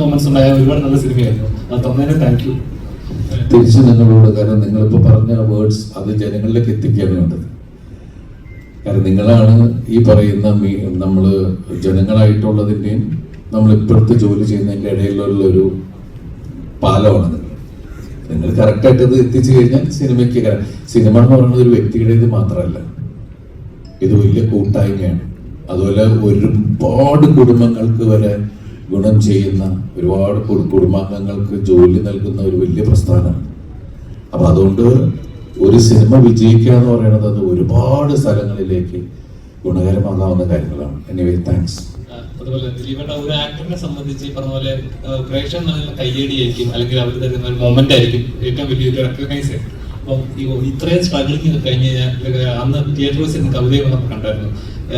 Moments ഉണ്ടായ ഒരുപാട് നല്ല സിനിമയായിരുന്നു. താങ്ക് യു തിരിച്ച് നിങ്ങളോട് കാരണം നിങ്ങളിപ്പോ പറഞ്ഞ വേർഡ്സ് അത് ജനങ്ങളിലേക്ക് എത്തിക്കുകയാണ് വേണ്ടത്. കാരണം നിങ്ങളാണ് ഈ പറയുന്ന മീ നമ്മൾ ജനങ്ങളായിട്ടുള്ളതിന്റെയും നമ്മൾ ഇപ്പോഴത്തെ ജോലി ചെയ്യുന്നതിന്റെ ഇടയിലുള്ള ഒരു പാലമാണ് നിങ്ങൾ നിങ്ങൾ കറക്റ്റായിട്ട് അത് എത്തിച്ചു കഴിഞ്ഞാൽ സിനിമയ്ക്ക് സിനിമ എന്ന് പറയുന്നത് ഒരു വ്യക്തിയുടേത് മാത്രമല്ല. ഇത് വലിയ കൂട്ടായ്മയാണ്. അതുപോലെ ഒരുപാട് കുടുംബങ്ങൾക്ക് വരെ ഗുണം ചെയ്യുന്ന ഒരുപാട് കുടുംബാംഗങ്ങൾക്ക് ജോലി നൽകുന്ന ഒരു വലിയ പ്രസ്ഥാനമാണ്. അപ്പൊ അതുകൊണ്ട് ഒരു സിനിമ വിജയിക്കുക എന്ന് പറയുന്നത് അത് ഒരുപാട് സ്ഥലങ്ങളിലേക്ക് ഗുണകരമാകാവുന്ന കാര്യങ്ങളാണ്. എനിവേ താങ്ക്സ് അതുപോലെ ദിലീപേട്ട ഒരു ആക്ടറിനെ സംബന്ധിച്ച് പറഞ്ഞ പോലെ പ്രേക്ഷകർ നൽകുന്ന കയ്യടിയായിരിക്കും അല്ലെങ്കിൽ അവർ തരുന്ന ഒരു മൊമെന്റ് ആയിരിക്കും ഏറ്റവും വലിയൊരു റെക്കഗ്നൈസ് അപ്പം ഇത്രയും സ്ട്രഗിളിങ് കഴിഞ്ഞ് അന്ന് തിയേറ്ററിൽ ചെന്ന് കവിതയെ നമുക്ക് കണ്ടായിരുന്നു.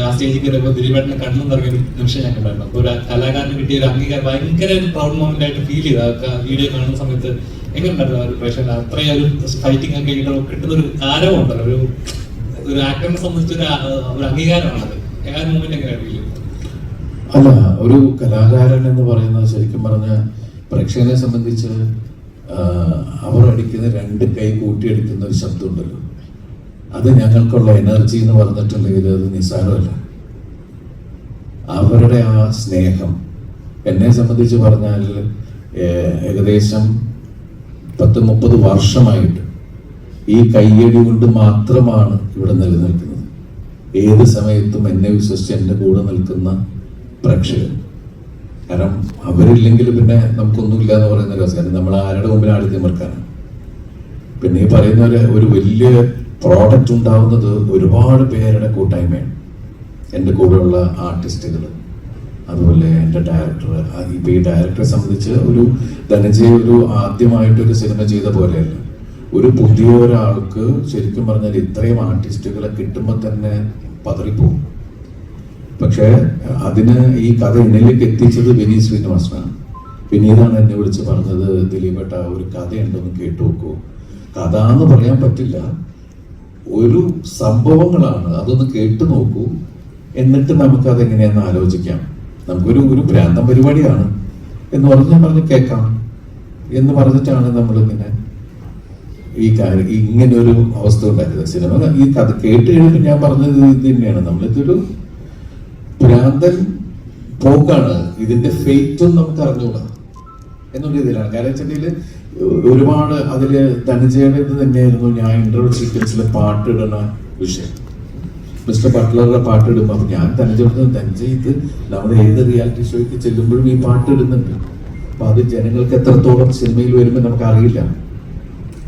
ആ സ്റ്റേജിൽ കയറിയപ്പോൾ ദിലീപേട്ടനെ കണ്ണും നിറങ്ങിയ നിമിഷം ഞാൻ കണ്ടായിരുന്നു. അപ്പോൾ ഒരു കലാകാരന് കിട്ടിയ ഒരു അംഗീകാരം ഭയങ്കര ഒരു പ്രൗഡ് മൊമെന്റ് ആയിട്ട് ഫീൽ ചെയ്ത. വീഡിയോ കാണുന്ന സമയത്ത് എങ്ങനെ ഉണ്ടായിരുന്നു ഒരു പ്രേക്ഷകർ അത്രയും ഒരു ഫൈറ്റിംഗ് ഒക്കെ കിട്ടുന്ന ഒരു ആരവമുണ്ടല്ലോ ഒരു ഒരു ആക്ടറിനെ സംബന്ധിച്ച് ഒരു അംഗീകാരമാണ് ഒരു അംഗീകാരമാണത്. ഒരു മൊമെന്റ് എങ്ങനെയാണ് ഫീൽ അല്ല ഒരു കലാകാരൻ എന്ന് പറയുന്നത് ശരിക്കും പറഞ്ഞ പ്രേക്ഷകനെ സംബന്ധിച്ച് അവർ അടിക്കുന്ന രണ്ട് കൈ കൂട്ടിയടിക്കുന്ന ഒരു ശബ്ദമുണ്ടല്ലോ. അത് ഞങ്ങൾക്കുള്ള എനർജി എന്ന് പറഞ്ഞിട്ടുണ്ടെങ്കിൽ അത് നിസ്സാരമല്ല. അവരുടെ ആ സ്നേഹം എന്നെ സംബന്ധിച്ച് പറഞ്ഞാൽ ഏകദേശം പത്ത് മുപ്പത് വർഷമായിട്ട് ഈ കയ്യടി കൊണ്ട് മാത്രമാണ് ഇവിടെ നിലനിൽക്കുന്നത്. ഏത് സമയത്തും എന്നെ വിശ്വസിച്ച് എന്റെ കൂടെ നിൽക്കുന്ന പ്രേക്ഷകർ. കാരണം അവരില്ലെങ്കിൽ പിന്നെ നമുക്കൊന്നുമില്ല എന്ന് കാരണം നമ്മൾ ആരുടെ മുമ്പിൽ ആടി തിമിർക്കാനാണ് പിന്നെ ഈ പറയുന്ന ഒരു വലിയ പ്രോഡക്റ്റ് ഉണ്ടാവുന്നത് ഒരുപാട് പേരുടെ കൂട്ടായ്മയാണ്. എന്റെ കൂടെയുള്ള ആർട്ടിസ്റ്റുകൾ അതുപോലെ എന്റെ ഡയറക്ടർ ഇപ്പൊ ഈ ഡയറക്ടറെ സംബന്ധിച്ച് ഒരു ധനജയ ഒരു ആദ്യമായിട്ടൊരു സിനിമ ചെയ്ത പോലെയല്ല. ഒരു പുതിയ ഒരാൾക്ക് ശരിക്കും പറഞ്ഞാൽ ഇത്രയും ആർട്ടിസ്റ്റുകളെ കിട്ടുമ്പോൾ തന്നെ പതറിപ്പോകും. പക്ഷേ അതിന് ഈ കഥ എന്നിലേക്ക് എത്തിച്ചത് വിനീത് ശ്രീനിവാസനാണ്. വിനീതാണ് എന്നെ വിളിച്ച് പറഞ്ഞത് ദിലീപേട്ട ഒരു കഥയുണ്ടെന്ന് കേട്ടു നോക്കൂ. കഥ എന്ന് പറയാൻ പറ്റില്ല. ഒരു സംഭവങ്ങളാണ് അതൊന്ന് കേട്ടു നോക്കൂ. എന്നിട്ട് നമുക്ക് അതെങ്ങനെയാന്ന് ആലോചിക്കാം. നമുക്കൊരു ഒരു ഭ്രാന്തം പരിപാടിയാണ് എന്ന് പറഞ്ഞ് പറഞ്ഞ് കേൾക്കാം. എന്ന് പറഞ്ഞിട്ടാണ് നമ്മളിങ്ങനെ ഈ കാര്യം ഇങ്ങനെ ഒരു അവസ്ഥ ഉണ്ടായത് സിനിമ ഈ കഥ കേട്ട് കഴിഞ്ഞിട്ട് ഞാൻ പറഞ്ഞത് ഇത് തന്നെയാണ്. നമ്മളിതൊരു ഭ്രാന്തൻ പോക്കാണ്. ഇതിന്റെ ഫെയ്റ്റും നമുക്ക് അറിഞ്ഞുകൂടാ. എന്നുള്ള രീതിയിലാണ് കാരണം വെച്ചിട്ടുണ്ടെങ്കിൽ ഒരുപാട് അതിൽ ധനജയുടെ ഇത് തന്നെയായിരുന്നു ഞാൻ ഇന്റർവ്യൂ സീക്വൻസിൽ പാട്ടിടുന്ന വിഷയം. മിസ്റ്റർ ബട്ട്ലറുടെ പാട്ട് ഇടുമ്പോൾ അപ്പൊ ഞാൻ ധനജയോട് ധനജ ഇത് നമ്മുടെ ഏത് റിയാലിറ്റി ഷോയ്ക്ക് ചെല്ലുമ്പോഴും ഈ പാട്ട് ഇടുന്നുണ്ട്. അപ്പൊ അത് ജനങ്ങൾക്ക് എത്രത്തോളം സിനിമയിൽ വരുമ്പോൾ നമുക്ക് അറിയില്ല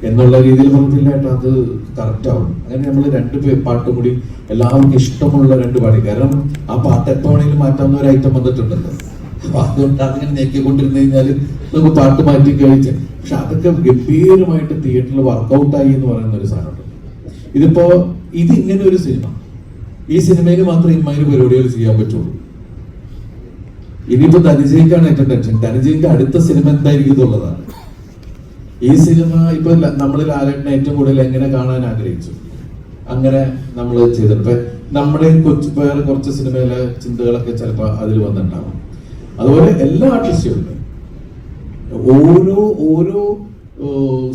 എന്നുള്ള രീതിയിൽ പറഞ്ഞില്ലായിട്ട് അത് കറക്റ്റ് ആവും. അങ്ങനെ നമ്മൾ രണ്ട് പാട്ടും കൂടി എല്ലാവർക്കും ഇഷ്ടമുള്ള രണ്ട് പാടി. കാരണം ആ പാട്ട് എപ്പോഴെങ്കിലും മാറ്റാവുന്ന ഒരു ഐറ്റം വന്നിട്ടുണ്ടല്ലോ. അതുകൊണ്ട് അതിങ്ങനെ നീക്കിക്കൊണ്ടിരുന്നു കഴിഞ്ഞാൽ നമുക്ക് പാട്ട് മാറ്റി കഴിച്ച്. പക്ഷെ അതൊക്കെ ഗംഭീരമായിട്ട് തിയേറ്ററിൽ വർക്കൗട്ടായി എന്ന് പറയുന്ന ഒരു സാധനമുണ്ട്. ഇതിപ്പോ ഇത് ഇങ്ങനെ ഒരു സിനിമ. ഈ സിനിമയിൽ മാത്രമേ ഇമാതിരി പരിപാടികൾ ചെയ്യാൻ പറ്റുള്ളൂ. ഇനിയിപ്പോ ധനജയ്ക്കാണ് ഏറ്റവും ടെൻഷൻ ധനജയ്ക്ക് അടുത്ത സിനിമ എന്തായിരിക്കും എന്നുള്ളതാണ്. ഈ സിനിമ ഇപ്പൊ നമ്മൾ ലാലേട്ടനെ ഏറ്റവും കൂടുതൽ എങ്ങനെ കാണാൻ ആഗ്രഹിച്ചു? അങ്ങനെ നമ്മൾ ചെയ്തിട്ടുണ്ട്. നമ്മുടെ കൊച്ചു വേറെ കുറച്ച് സിനിമയിലെ ചിന്തകളൊക്കെ ചിലപ്പോൾ അതിൽ വന്നിട്ടുണ്ടാവും. അതുപോലെ എല്ലാ ആർട്ടിസ്റ്റുകളും ഓരോ ഓരോ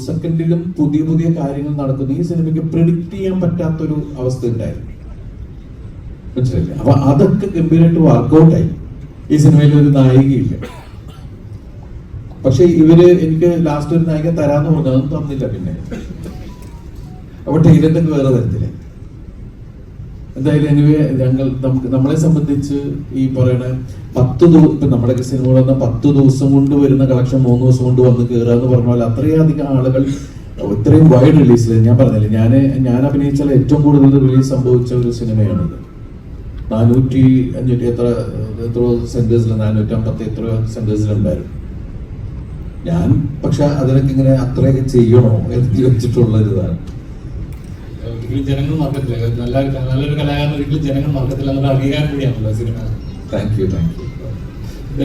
സെക്കൻഡിലും പുതിയ പുതിയ കാര്യങ്ങൾ നടക്കുന്നു. ഈ സിനിമയ്ക്ക് പ്രിഡിക്റ്റ് ചെയ്യാൻ പറ്റാത്തൊരു അവസ്ഥ ഉണ്ടായിരുന്നു. മനസ്സിലായില്ലേ? അപ്പൊ അതൊക്കെ ഗംഭീരമായിട്ട് വർക്കൗട്ടായി ഈ സിനിമയിൽ ഒരു നായികയില്ല. പക്ഷെ ഇവർ എനിക്ക് ലാസ്റ്റ് ഒരു നായിക തരാന്ന് പറഞ്ഞു അതൊന്നും തന്നില്ല പിന്നെ. അപ്പൊ ടൈലന്റൊക്കെ വേറെ തരത്തില്ല എന്തായാലും എനിവേ ഞങ്ങൾ നമുക്ക് നമ്മളെ സംബന്ധിച്ച് ഈ പറയുന്ന പത്ത് ദിവസം ഇപ്പൊ നമ്മുടെ സിനിമ വന്ന പത്ത് ദിവസം കൊണ്ട് വരുന്ന കളക്ഷൻ മൂന്ന് ദിവസം കൊണ്ട് വന്ന് കയറുക എന്ന് പറഞ്ഞ പോലെ അത്രയധികം ആളുകൾ ഇത്രയും വൈഡ് റിലീസിൽ ഞാൻ പറഞ്ഞില്ലേ ഞാൻ ഞാൻ അഭിനയിച്ചാൽ ഏറ്റവും കൂടുതൽ റിലീസ് സംഭവിച്ച ഒരു സിനിമയാണിത്. നാനൂറ്റി അഞ്ഞൂറ്റി എത്ര എത്ര സെന്റേഴ്സിൽ നാനൂറ്റി അമ്പത്തി എത്ര സെന്റേഴ്സിലുണ്ടായിരുന്നു ഞാൻ പക്ഷെ അതിനൊക്കെ ഇങ്ങനെ അത്രയൊക്കെ ചെയ്യണോ എന്ന് ഒരു ഇതാണ് ഒരിക്കലും ജനങ്ങൾ മാർക്കത്തില്ല നല്ല നല്ലൊരു കലാകാരൻ ഒരിക്കലും ജനങ്ങൾ മാർക്കത്തില്ല എന്നുള്ള അംഗീകാരം കൂടിയാണല്ലോ cinema. Thank you thank you